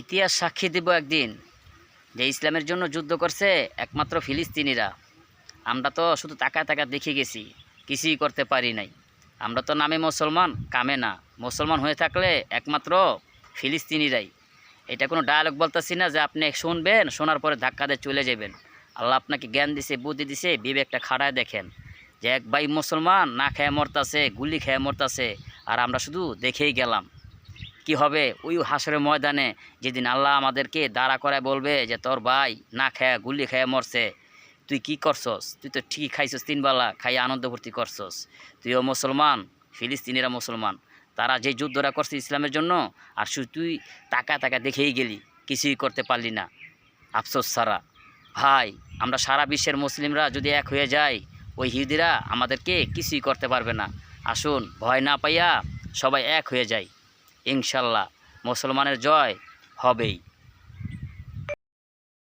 ইতিহাস সাক্ষী দিব একদিন, যে ইসলামের জন্য যুদ্ধ করছে একমাত্র ফিলিস্তিনিরা। আমরা তো শুধু তাকায় তাকায় দেখে গেছি, কিছুই করতে পারি নাই। আমরা তো নামে মুসলমান, কামে না। মুসলমান হয়ে থাকলে একমাত্র ফিলিস্তিনিরাই। এটা কোনো ডায়ালগ বলতেছি না যে আপনি শুনবেন, শোনার পরে ধাক্কা দিয়ে চলে যাবেন। আল্লাহ আপনাকে জ্ঞান দিছে, বুদ্ধি দিছে বিবেকটা খাড়ায় দেখেন। যে এক ভাই মুসলমান, না খেয়ে মরতাছে, গুলি খেয়ে মরতাছে, আর আমরা শুধু দেখেই গেলাম। কি হবে? ওই হাসরের ময়দানে যেদিন আল্লাহ আমাদেরকে দাঁড়া করায় বলবে যে, তোর ভাই না খেয়ে গুলি খেয়ে মরছে। তুই কি করছস? তুই তো ঠিকই খাইছস তিনবেলা খাই আনন্দ ভর্তি করছস। তুইও মুসলমান, ফিলিস্তিনিরা মুসলমান। তারা যে যুদ্ধরা করছে ইসলামের জন্য, আর শুধু তুই টাকা তাকা দেখেই গেলি, কিছুই করতে পারলি না। আফসোস সারা ভাই, আমরা সারা বিশ্বের মুসলিমরা যদি এক হয়ে যাই, ওই হিদিরা আমাদেরকে কিছুই করতে পারবে না। আসুন, ভয় না পাইয়া সবাই এক হয়ে যায় ইনশাল্লাহ। মুসলমানের জয় হবেই।